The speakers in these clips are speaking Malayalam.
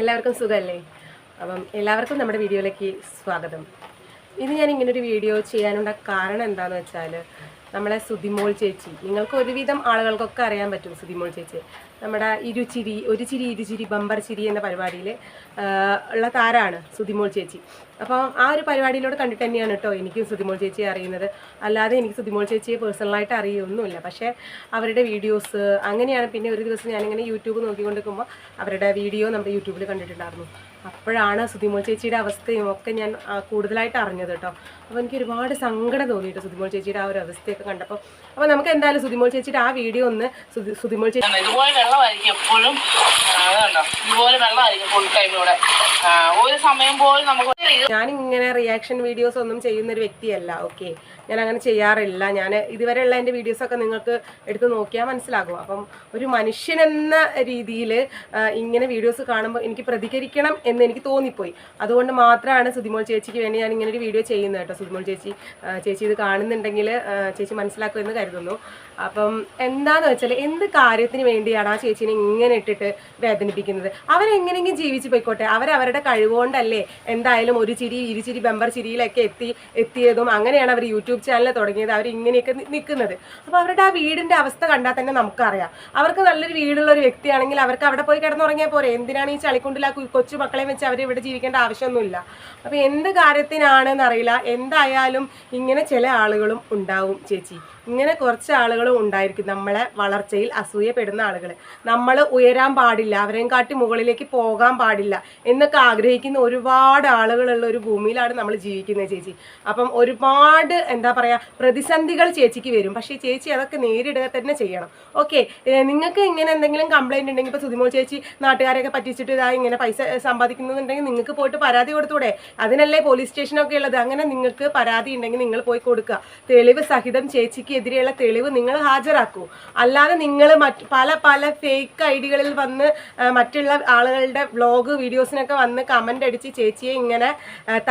എല്ലാവർക്കും സുഖമല്ലേ? അപ്പം എല്ലാവർക്കും നമ്മുടെ വീഡിയോയിലേക്ക് സ്വാഗതം. ഇന്ന് ഞാൻ ഇങ്ങനൊരു വീഡിയോ ചെയ്യാനുള്ള കാരണം എന്താണെന്ന് വെച്ചാൽ നമ്മളെ സുതിമോൾ ചേച്ചി. നിങ്ങൾക്ക് ഒരുവിധം ആളുകൾക്കൊക്കെ അറിയാൻ പറ്റും സുതിമോൾ ചേച്ചി. നമ്മുടെ ഇരുചിരി ഒരു ചിരി ഇരുചിരി ബമ്പർ ചിരി എന്ന പരിപാടിയിൽ ഉള്ള താരാണ് സുതിമോൾ ചേച്ചി. അപ്പോൾ ആ ഒരു പരിപാടിയിലൂടെ കണ്ടിട്ട് തന്നെയാണ് കേട്ടോ എനിക്കും സുതിമോൾ ചേച്ചിയെ അറിയുന്നത്. അല്ലാതെ എനിക്ക് സുതിമോൾ ചേച്ചിയെ പേഴ്സണലായിട്ട് അറിയൊന്നുമില്ല. പക്ഷേ അവരുടെ വീഡിയോസ് അങ്ങനെയാണ് പിന്നെ ഒരു ദിവസം ഞാനിങ്ങനെ യൂട്യൂബ് നോക്കിക്കൊണ്ടിരിക്കുമ്പോൾ അവരുടെ വീഡിയോ നമ്മുടെ യൂട്യൂബിൽ കണ്ടിട്ടുണ്ടായിരുന്നു. അപ്പോഴാണ് സുതിമോൾ ചേച്ചിയുടെ അവസ്ഥയും ഒക്കെ ഞാൻ കൂടുതലായിട്ട് അറിഞ്ഞത് കേട്ടോ. അപ്പോൾ എനിക്ക് ഒരുപാട് സങ്കടം തോന്നിയിട്ട് സുതിമോൾ ചേച്ചിയുടെ ആ ഒരു അവസ്ഥയൊക്കെ കണ്ടപ്പോൾ അപ്പോൾ നമുക്ക് എന്തായാലും സുതിമോൾ ചേച്ചിയുടെ ആ വീഡിയോ ഒന്ന് സുതി- സുതിമോൾ ചേച്ചി വെള്ളമായിരിക്കും എപ്പോഴും. അതുണ്ടോ ഇതുപോലെ വെള്ളമായിരിക്കും ഫുൾ ടൈം ഇവിടെ. ഒരു സമയം പോലും നമുക്ക് ഞാൻ ഇങ്ങനെ റിയാക്ഷൻ വീഡിയോസ് ഒന്നും ചെയ്യുന്ന ഒരു വ്യക്തിയല്ല ഓക്കെ ഞാൻ അങ്ങനെ ചെയ്യാറില്ല. ഞാൻ ഇതുവരെയുള്ള എന്റെ വീഡിയോസൊക്കെ നിങ്ങൾക്ക് എടുത്ത് നോക്കിയാൽ മനസ്സിലാകും. അപ്പം ഒരു മനുഷ്യൻ എന്ന രീതിയിൽ ഇങ്ങനെ വീഡിയോസ് കാണുമ്പോൾ എനിക്ക് പ്രതികരിക്കണം എന്ന് എനിക്ക് തോന്നിപ്പോയി. അതുകൊണ്ട് മാത്രമാണ് സുതിമോൾ ചേച്ചിക്ക് വേണ്ടി ഞാൻ ഇങ്ങനെ ഒരു വീഡിയോ ചെയ്യുന്നത് കേട്ടോ. സുതിമോൾ ചേച്ചി ചേച്ചി ഇത് കാണുന്നുണ്ടെങ്കിൽ ചേച്ചി മനസ്സിലാക്കുമെന്ന് കരുതുന്നു. അപ്പം എന്താന്ന് വെച്ചാൽ എന്ത് കാര്യത്തിന് വേണ്ടിയാണ് ആ ചേച്ചീനെ ഇങ്ങനെ ഇട്ടിട്ട് വേദനിപ്പിക്കുന്നത്. അവരെങ്ങനെയെങ്കിലും ജീവിച്ച് പോയിക്കോട്ടെ. അവരവരുടെ കഴിവുകൊണ്ടല്ലേ എന്തായാലും ഒരു ചിരി ഇരുചിരി ബമ്പർ ചിരിയിലൊക്കെ എത്തി എത്തിയതും അങ്ങനെയാണ് അവർ യൂട്യൂബ് ചാനൽ തുടങ്ങിയത്. അവർ ഇങ്ങനെയൊക്കെ നിൽക്കുന്നത്. അപ്പോൾ അവരുടെ ആ വീടിന്റെ അവസ്ഥ കണ്ടാൽ തന്നെ നമുക്കറിയാം. അവർക്ക് നല്ലൊരു വീടുള്ള ഒരു വ്യക്തിയാണെങ്കിൽ അവർക്ക് അവിടെ പോയി കിടന്നുറങ്ങിയാൽ പോരെ. എന്തിനാണ് ഈ ചളിക്കുണ്ടിൽ ആ കൊച്ചു മക്കളെ വെച്ച് അവർ ഇവിടെ ജീവിക്കേണ്ട ആവശ്യമൊന്നുമില്ല. അപ്പോൾ എന്ത് കാര്യത്തിനാണെന്നറിയില്ല. എന്തായാലും ഇങ്ങനെ ചില ആളുകളും ഉണ്ടാവും ചേച്ചി. ഇങ്ങനെ കുറച്ച് ആളുകളും ഉണ്ടായിരിക്കും നമ്മളെ വളർച്ചയിൽ അസൂയപ്പെടുന്ന ആളുകൾ നമ്മൾ ഉയരാൻ പാടില്ല അവരെയും കാട്ടി മുകളിലേക്ക് പോകാൻ പാടില്ല എന്നൊക്കെ ആഗ്രഹിക്കുന്ന ഒരുപാട് ആളുകളുള്ള ഒരു ഭൂമിയിലാണ് നമ്മൾ ജീവിക്കുന്നത് ചേച്ചി. അപ്പം ഒരുപാട് എന്താ പറയുക പ്രതിസന്ധികൾ ചേച്ചിക്ക് വരും. പക്ഷേ ചേച്ചി അതൊക്കെ നേരിടുക തന്നെ ചെയ്യണം. ഓക്കെ നിങ്ങൾക്ക് ഇങ്ങനെ എന്തെങ്കിലും കംപ്ലൈന്റ് ഉണ്ടെങ്കിൽ ഇപ്പോൾ സുതിമോൾ ചേച്ചി നാട്ടുകാരെയൊക്കെ പറ്റിച്ചിട്ട് ഇതാ ഇങ്ങനെ പൈസ സമ്പാദിക്കുന്നുണ്ടെങ്കിൽ നിങ്ങൾക്ക് പോയിട്ട് പരാതി കൊടുത്തൂടെ? അതിനല്ലേ പോലീസ് സ്റ്റേഷനൊക്കെ ഉള്ളത്. അങ്ങനെ നിങ്ങൾക്ക് പരാതി ഉണ്ടെങ്കിൽ നിങ്ങൾ പോയി കൊടുക്കുക. തെളിവ് സഹിതം ചേച്ചിക്ക് എതിരെയുള്ള തെളിവ് നിങ്ങൾ ഹാജരാക്കൂ. അല്ലാതെ നിങ്ങൾ മറ്റ് പല പല ഫേക്ക് ഐഡികളിൽ വന്ന് മറ്റുള്ള ആളുകളുടെ വ്ളോഗ് വീഡിയോസിനൊക്കെ വന്ന് കമന്റ് അടിച്ച് ചേച്ചിയെ ഇങ്ങനെ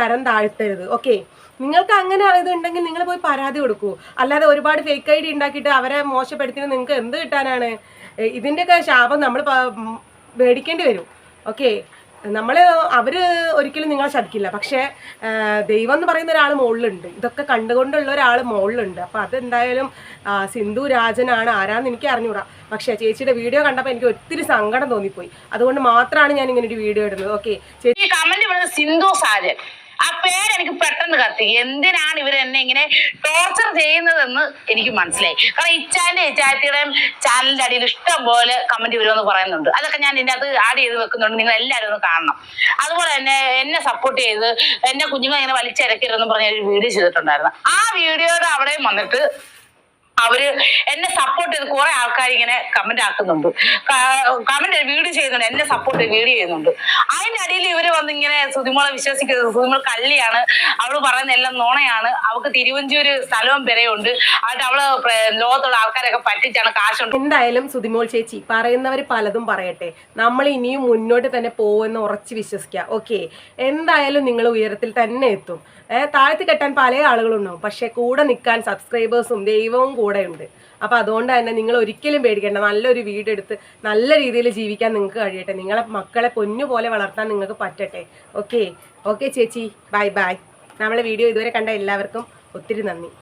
തരം താഴ്ത്തരുത്. ഓക്കെ നിങ്ങൾക്ക് അങ്ങനെ ഇതുണ്ടെങ്കിൽ നിങ്ങൾ പോയി പരാതി കൊടുക്കൂ. അല്ലാതെ ഒരുപാട് ഫേക്ക് ഐ ഡി ഉണ്ടാക്കിയിട്ട് അവരെ മോശപ്പെടുത്തിയത് നിങ്ങൾക്ക് എന്ത് കിട്ടാനാണ്? ഇതിന്റെയൊക്കെ ശാപം നമ്മൾ മേടിക്കേണ്ടി വരും. ഓക്കെ നമ്മൾ അവർ ഒരിക്കലും നിങ്ങളെ ശപിക്കില്ല. പക്ഷേ ദൈവം എന്ന് പറയുന്ന ഒരാൾ മുകളിലുണ്ട് ഇതൊക്കെ കണ്ടുകൊണ്ടുള്ള ഒരാൾ മുകളിലുണ്ട് അപ്പം അതെന്തായാലും സിന്ധു രാജനാണ്. ആരാന്ന് എനിക്ക് അറിഞ്ഞൂടാ. പക്ഷേ ചേച്ചിയുടെ വീഡിയോ കണ്ടപ്പോൾ എനിക്ക് ഒത്തിരി സങ്കടം തോന്നിപ്പോയി. അതുകൊണ്ട് മാത്രമാണ് ഞാൻ ഇങ്ങനെ ഒരു വീഡിയോ ഇടുന്നത്. ഓക്കെ ചേച്ചി. കമന്റ് സിന്ധു സാജൻ. ആ പേര് എനിക്ക് പെട്ടെന്ന് കത്തി. എന്തിനാണ് ഇവർ എന്നെ ഇങ്ങനെ ടോർച്ചർ ചെയ്യുന്നതെന്ന് എനിക്ക് മനസ്സിലായി. കാരണം ഇച്ചാന്റെ ഇച്ചാത്തിയുടെയും ചാനലിന്റെ അടിയിൽ ഇഷ്ടം പോലെ കമന്റ് വരുമെന്ന് പറയുന്നുണ്ട്. അതൊക്കെ ഞാൻ ഇതിന്റെ അത് ആഡ് ചെയ്ത് വെക്കുന്നുണ്ട്. നിങ്ങൾ എല്ലാവരും ഒന്ന് കാണണം. അതുപോലെ തന്നെ എന്നെ സപ്പോർട്ട് ചെയ്ത് എന്നെ കുഞ്ഞുങ്ങൾ ഇങ്ങനെ വലിച്ചിരക്കരുതെന്ന് പറഞ്ഞ ഒരു വീഡിയോ ചെയ്തിട്ടുണ്ടായിരുന്നു. ആ വീഡിയോയുടെ അവിടെയും വന്നിട്ട് അവർ എന്നെ സപ്പോർട്ട് ചെയ്ത് കുറെ ആൾക്കാർ ഇങ്ങനെ കമന്റ് ആക്കുന്നുണ്ട്. കമന്റ് വീഡിയോ ചെയ്യുന്നുണ്ട് എന്നെ സപ്പോർട്ട് ചെയ്ത് വീഡിയോ ചെയ്യുന്നുണ്ട്. അതിന്റെ അടിയിൽ ഇവർ വന്ന് ഇങ്ങനെ സുതിമോളെ വിശ്വസിക്കരുത് സുതിമോൾ കള്ളിയാണ് അവൾ പറയുന്ന എല്ലാം നോണയാണ് അവൾക്ക് തിരുവഞ്ചൂര് സ്ഥലവും പെരയുണ്ട് എന്നിട്ട് അവൾ ലോകത്തുള്ള ആൾക്കാരൊക്കെ പറ്റിച്ചാണ് കാശുണ്ട്. എന്തായാലും സുതിമോൾ ചേച്ചി പറയുന്നവർ പലതും പറയട്ടെ. നമ്മൾ ഇനിയും മുന്നോട്ട് തന്നെ പോകുമെന്ന് ഉറച്ച് വിശ്വസിക്കുക ഓക്കെ എന്തായാലും നിങ്ങൾ ഉയരത്തിൽ തന്നെ എത്തും. താഴ്ത്തി കെട്ടാൻ പല ആളുകളുണ്ടാവും. പക്ഷെ കൂടെ നിൽക്കാൻ സബ്സ്ക്രൈബേഴ്സും ദൈവവും കൂടെ ഉണ്ട്. അപ്പോൾ അതുകൊണ്ട് തന്നെ നിങ്ങൾ ഒരിക്കലും പേടിക്കേണ്ട. നല്ലൊരു വീടെടുത്ത് നല്ല രീതിയിൽ ജീവിക്കാൻ നിങ്ങൾക്ക് കഴിയട്ടെ. നിങ്ങളെ മക്കളെ പൊന്നു പോലെ വളർത്താൻ നിങ്ങൾക്ക് പറ്റട്ടെ. ഓക്കെ ഓക്കെ ചേച്ചി. ബൈ ബൈ നമ്മളെ വീഡിയോ ഇതുവരെ കണ്ട എല്ലാവർക്കും ഒത്തിരി നന്ദി.